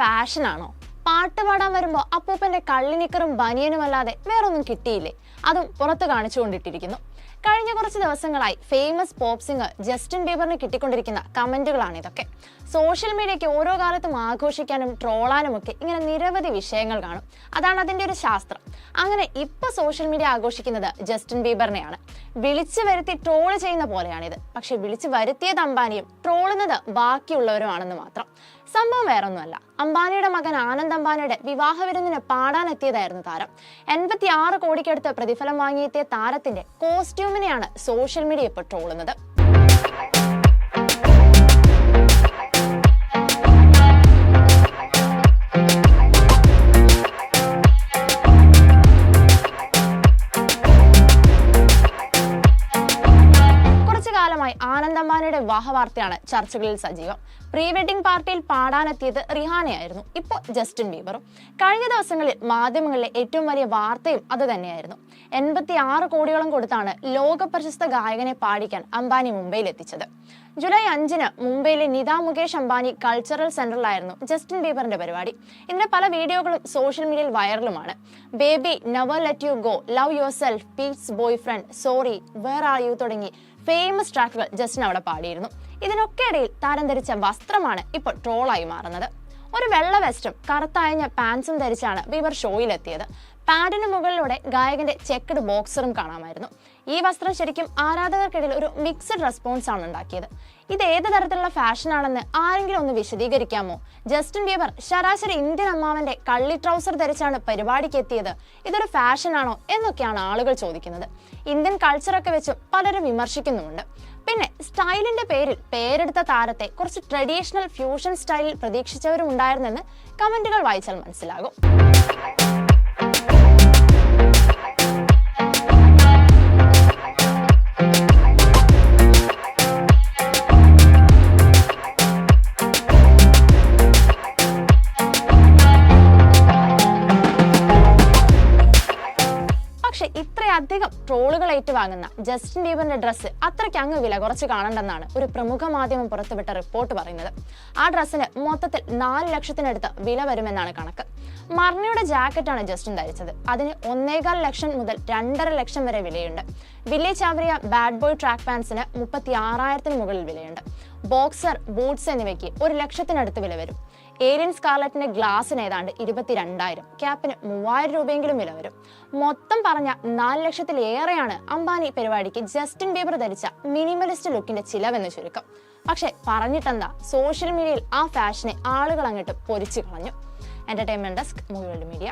ഫാഷനാണോ? പാട്ട് പാടാൻ വരുമ്പോൾ അപ്പൂപ്പന്റെ കള്ളിനിക്കറും ബനിയനും അല്ലാതെ വേറൊന്നും കിട്ടിയില്ലേ? അതും പുറത്ത് കാണിച്ചുകൊണ്ടിട്ടിരിക്കുന്നു. കഴിഞ്ഞ കുറച്ച് ദിവസങ്ങളായി ഫേമസ് പോപ്പ് സിംഗർ ജസ്റ്റിൻ ബീബറിന് കിട്ടിക്കൊണ്ടിരിക്കുന്ന കമന്റുകളാണ് ഇതൊക്കെ. സോഷ്യൽ മീഡിയയ്ക്ക് ഓരോ കാലത്തും ആഘോഷിക്കാനും ട്രോളാനും ഒക്കെ ഇങ്ങനെ നിരവധി വിഷയങ്ങൾ കാണും. അതാണ് അതിന്റെ ഒരു ശാസ്ത്രം. അങ്ങനെ ഇപ്പൊ സോഷ്യൽ മീഡിയ ആഘോഷിക്കുന്നത് ജസ്റ്റിൻ ബീബറിനെയാണ്. വിളിച്ചു വരുത്തി ട്രോൾ ചെയ്യുന്ന പോലെയാണിത്. പക്ഷെ വിളിച്ചു വരുത്തിയത് അംബാനിയും ട്രോളുന്നത് ബാക്കിയുള്ളവരുമാണെന്ന് മാത്രം. സംഭവം വേറൊന്നുമല്ല. അംബാനിയുടെ മകൻ ആനന്ദ് അംബാനിയുടെ വിവാഹ വിരുന്നിന് പാടാനെത്തിയതായിരുന്നു താരം. എൺപത്തി ആറ് കോടിക്കടുത്ത് പ്രതിഫലം വാങ്ങിയെത്തിയ താരത്തിന്റെ കോസ്റ്റ്യൂമിനെയാണ് സോഷ്യൽ മീഡിയ ഇപ്പോൾ ട്രോളുന്നത് വാഹവാർത്തയാണ് വിവാഹ വാർത്തയാണ് ചർച്ചകളിൽ സജീവം. പ്രീ വെഡിംഗ് പാർട്ടിയിൽ പാടാനെത്തിയത് റിഹാനയായിരുന്നു. ഇപ്പോൾ ജസ്റ്റിൻ ബീബറും. കഴിഞ്ഞ ദിവസങ്ങളിൽ മാധ്യമങ്ങളിലെ ഏറ്റവും വലിയ വാർത്തയും അത് തന്നെയായിരുന്നു. എൺപത്തി ആറ് കോടിയോളം കൊടുത്താണ് ലോക പ്രശസ്ത ഗായകനെ പാടിക്കാൻ അംബാനി മുംബൈയിൽ എത്തിച്ചത്. ജൂലൈ അഞ്ചിന് മുംബൈയിലെ നിത മുകേഷ് അംബാനി കൾച്ചറൽ സെന്ററിലായിരുന്നു ജസ്റ്റിൻ ബീബറിന്റെ പരിപാടി. ഇതിന്റെ പല വീഡിയോകളും സോഷ്യൽ മീഡിയയിൽ വൈറലുമാണ്. Baby never let you go love yourself peaches boyfriend sorry where are you തുടങ്ങി ഫേമസ് ട്രാക്കുകൾ ജസ്റ്റിൻ അവിടെ പാടിയിരുന്നു. ഇതിനൊക്കെ ഇടയിൽ താരം ധരിച്ച വസ്ത്രമാണ് ഇപ്പോൾ ട്രോളായി മാറുന്നത്. ഒരു വെള്ള വെസ്റ്റും കറുത്തയഞ്ഞ പാൻസും ധരിച്ചാണ് ബീബർ ഷോയിലെത്തിയത്. പാഡിന് മുകളിലൂടെ ഗായകന്റെ ചെക്കഡ് ബോക്സറും കാണാമായിരുന്നു. ഈ വസ്ത്രം ശരിക്കും ആരാധകർക്കിടയിൽ ഒരു മിക്സഡ് റെസ്പോൺസ് ആണ് ഉണ്ടാക്കിയത്. ഇത് ഏത് തരത്തിലുള്ള ഫാഷൻ ആണെന്ന് ആരെങ്കിലും ഒന്ന് വിശദീകരിക്കാമോ? ജസ്റ്റിൻ ബീബർ ശരാശരി ഇന്ത്യൻ അമ്മാവന്റെ കള്ളി ട്രൗസർ ധരിച്ചാണ് പരിപാടിക്ക് എത്തിയത്. ഇതൊരു ഫാഷൻ ആണോ എന്നൊക്കെയാണ് ആളുകൾ ചോദിക്കുന്നത്. ഇന്ത്യൻ കൾച്ചറൊക്കെ വെച്ച് പലരും വിമർശിക്കുന്നുമുണ്ട്. പിന്നെ സ്റ്റൈലിന്റെ പേരിൽ പേരെടുത്ത താരത്തെ കുറച്ച് ട്രഡീഷണൽ ഫ്യൂഷൻ സ്റ്റൈലിൽ പ്രതീക്ഷിച്ചവരും ഉണ്ടായിരുന്നെന്ന് കമന്റുകൾ വായിച്ചാൽ മനസ്സിലാകും. പക്ഷെ ഇത്രയധികം ട്രോളുകൾ ഏറ്റുവാങ്ങുന്ന ജസ്റ്റിൻ ബീബറിന്റെ ഡ്രസ്സ് അത്രയ്ക്ക് അങ്ങ് വില കുറച്ച് കാണണ്ടെന്നാണ് ഒരു പ്രമുഖ മാധ്യമം പുറത്തുവിട്ട റിപ്പോർട്ട് പറയുന്നത്. ആ ഡ്രസ്സിന് മൊത്തത്തിൽ നാല് ലക്ഷത്തിനടുത്ത് വില വരുമെന്നാണ് കണക്ക്. മർണയുടെ ജാക്കറ്റാണ് ജസ്റ്റിൻ ധരിച്ചത്. അതിന് ഒന്നേകാൽ ലക്ഷം മുതൽ രണ്ടര ലക്ഷം വരെ വിലയുണ്ട്. വില്ലേജ് ചാവറിയ ബാഡ് ബോയ് ട്രാക്ക് പാൻസിന് മുപ്പത്തി ആറായിരത്തിന് മുകളിൽ വിലയുണ്ട്. ബോക്സർ ബൂട്ട്സ് എന്നിവയ്ക്ക് ഒരു ലക്ഷത്തിനടുത്ത് വില വരും. ഏലിയൻ സ്കാർലറ്റിന്റെ ഗ്ലാസിന് ഏതാണ്ട് ഇരുപത്തിരണ്ടായിരം. ക്യാപ്പിന് മൂവായിരം രൂപയെങ്കിലും വില വരും. മൊത്തം പറഞ്ഞ നാല് ലക്ഷത്തിലേറെയാണ് അംബാനി പരിപാടിക്ക് ജസ്റ്റിൻ ബീബർ ധരിച്ച മിനിമലിസ്റ്റ് ലുക്കിന്റെ ചിലവെന്ന് ചുരുക്കം. പക്ഷെ പറഞ്ഞിട്ടെന്താ? സോഷ്യൽ മീഡിയയിൽ ആ ഫാഷനെ ആളുകൾ അങ്ങോട്ട് പൊരിച്ചു കളഞ്ഞു. Entertainment desk movie world media